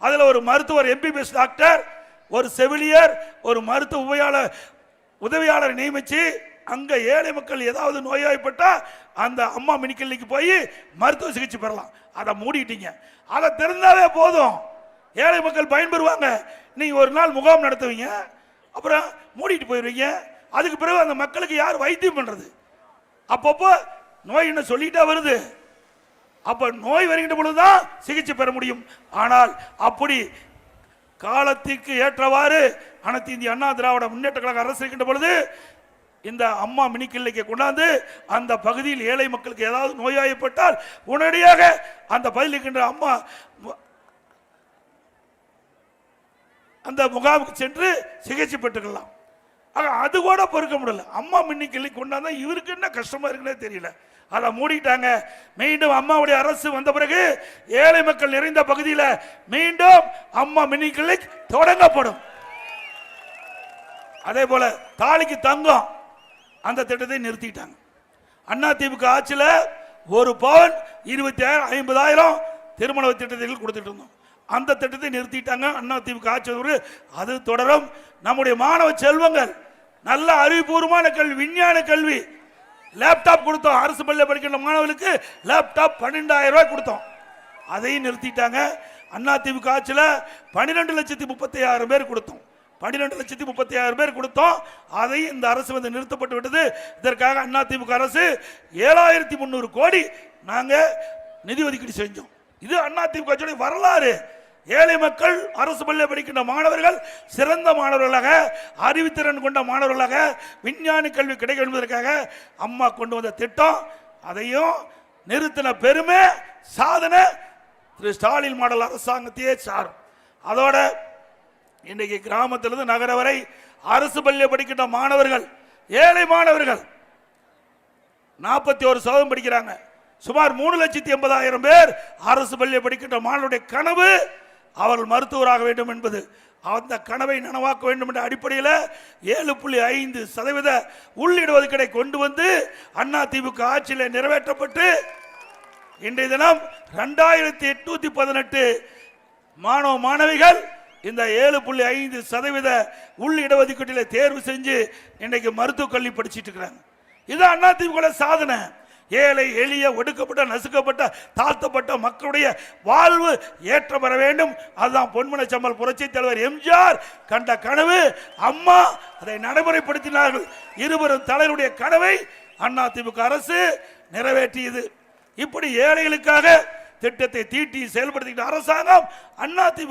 அதில் ஒரு மருத்துவர் எம்பிபிஎஸ் டாக்டர் ஒரு செவிலியர் ஒரு மருத்துவ உதவியாளர் உதவியாளரை அங்கே ஏழை மக்கள் ஏதாவது நோய்வாய்ப்பட்டா அந்த அம்மா மினிக்கல்லிக்கு போய் மருத்துவ சிகிச்சை பெறலாம். அதை மூடிட்டீங்க. அதை தெரிந்தாலே போதும். ஏழை மக்கள் பயன்பெறுவாங்க. நீங்கள் ஒரு நாள் முகாம் நடத்துவீங்க. அப்புறம் மூடிட்டு போயிடுவீங்க அதுக்கு பிறகு அந்த மக்களுக்கு யார் வைத்தியம் பண்ணுறது அப்பப்போ நோய் இன்னும் சொல்லிட்டா வருது. அப்ப நோய் வருகின்ற பொழுதுதான் சிகிச்சை பெற முடியும். ஆனால் அப்படி காலத்திற்கு ஏற்றவாறு அனைத்து இந்திய அண்ணா திராவிட முன்னேற்ற கழக அரசு இருக்கின்ற பொழுது இந்த அம்மா மினி கிளினிக்கை கொண்டாந்து அந்த பகுதியில் ஏழை மக்களுக்கு ஏதாவது நோயாயப்பட்டால் உடனடியாக அந்த பகுதியில் இருக்கின்ற அம்மா அந்த முகாமுக்கு சென்று சிகிச்சை பெற்றுக்கலாம். அது கூட பொறுக்க முடியல. அம்மா மின்னி கொண்டாந்தா இவருக்கு என்ன கஷ்டமா இருக்குன்னே தெரியல. அதை மூடிட்டாங்க. மீண்டும் அம்மாவுடைய அரசு வந்த பிறகு ஏழை மக்கள் நிறைந்த பகுதியில் மீண்டும் அம்மா மினி தொடங்கப்படும். அதே போல தாலிக்கு தங்கம் அந்த திட்டத்தை நிறுத்திட்டாங்க. அண்ணா திமுக ஆட்சியில் ஒரு பவுன் இருபத்தி ஆயிரம் ஐம்பதாயிரம் திருமண திட்டத்தில் கொடுத்துட்டு இருந்தோம். அந்த திட்டத்தை நிறுத்திட்டாங்க. அண்ணா திமுக ஆட்சி ஒரு அது தொடரும். நம்முடைய மாணவ செல்வங்கள் நல்ல அறிவுபூர்வமான கல்வி விஞ்ஞான கல்வி. லேப்டாப் கொடுத்தோம். அரசு பள்ளியில் படிக்கிற மாணவர்களுக்கு லேப்டாப் பன்னெண்டாயிரம் ரூபாய் கொடுத்தோம். அதையும் நிறுத்திட்டாங்க. அண்ணா திமுக ஆட்சியில் பன்னிரெண்டு லட்சத்தி முப்பத்தி ஆயிரம் பேர் கொடுத்தோம். பன்னிரெண்டு லட்சத்தி முப்பத்தி ஆயிரம் பேர் கொடுத்தோம். அதையும் இந்த அரசு வந்து நிறுத்தப்பட்டு விட்டது. இதற்காக அண்ணா திமுக அரசு ஏழாயிரத்தி முந்நூறு கோடி நாங்கள் நிதி ஒதுக்கீடு செஞ்சோம். இது அண்ணா திமுக வரலாறு. ஏழை மக்கள் அரசு பள்ளியில் படிக்கின்ற மாணவர்கள் சிறந்த மாணவர்களாக அறிவுத்திறன் கொண்ட மாணவர்களாக விஞ்ஞானி கல்வி கிடைக்கும் என்பதற்காக அம்மா கொண்டு வந்த திட்டம். அதையும் நிறுத்தின பெருமை சாதனை திரு ஸ்டாலின் மாடல் அரசாங்கத்தையே சாரும். அதோட இன்றைக்கு கிராமத்திலிருந்து நகர வரை அரசு பள்ளியில் படிக்கின்ற மாணவர்கள் ஏழை மாணவர்கள் நாற்பத்தி ஒரு சதவீதம் படிக்கிறாங்க. சுமார் மூணு லட்சத்தி எண்பதாயிரம் பேர் அரசு பள்ளியில் படிக்கின்ற மாணவருடைய கனவு அவர்கள் மருத்துவராக வேண்டும் என்பது அந்த கனவை நனவாக்க வேண்டும் என்ற அடிப்படையில் ஏழு புள்ளி ஐந்து சதவீத உள்ளிட கொண்டு வந்து அண்ணா திமுக ஆட்சியில் நிறைவேற்றப்பட்டு இன்றைய தினம் ரெண்டாயிரத்தி எட்நூத்தி பதினெட்டு மாணவ மாணவிகள் இந்த ஏழு புள்ளி ஐந்து சதவீத உள் இடஒதுக்கீட்டில் தேர்வு செஞ்சு இன்னைக்கு மருத்துவக் கல்வி படிச்சிட்டு இருக்கிறாங்க. இது அண்ணா திமுக சாதனை. ஏழை எளிய ஒடுக்கப்பட்ட நசுக்கப்பட்ட தாழ்த்தப்பட்ட மக்களுடைய வாழ்வு ஏற்ற பெற வேண்டும். அதுதான் பொன்மன சம்பல் புரட்சி தலைவர் எம்ஜிஆர் கண்ட கனவு. அம்மா அதை நடைமுறைப்படுத்தினார்கள். இருவரும் தலைவருடைய கனவை அண்ணா அரசு நிறைவேற்றியது. இப்படி ஏழைகளுக்காக திட்டத்தை தீட்டி செயல்படுத்துகின்ற அரசாங்கம் அண்ணா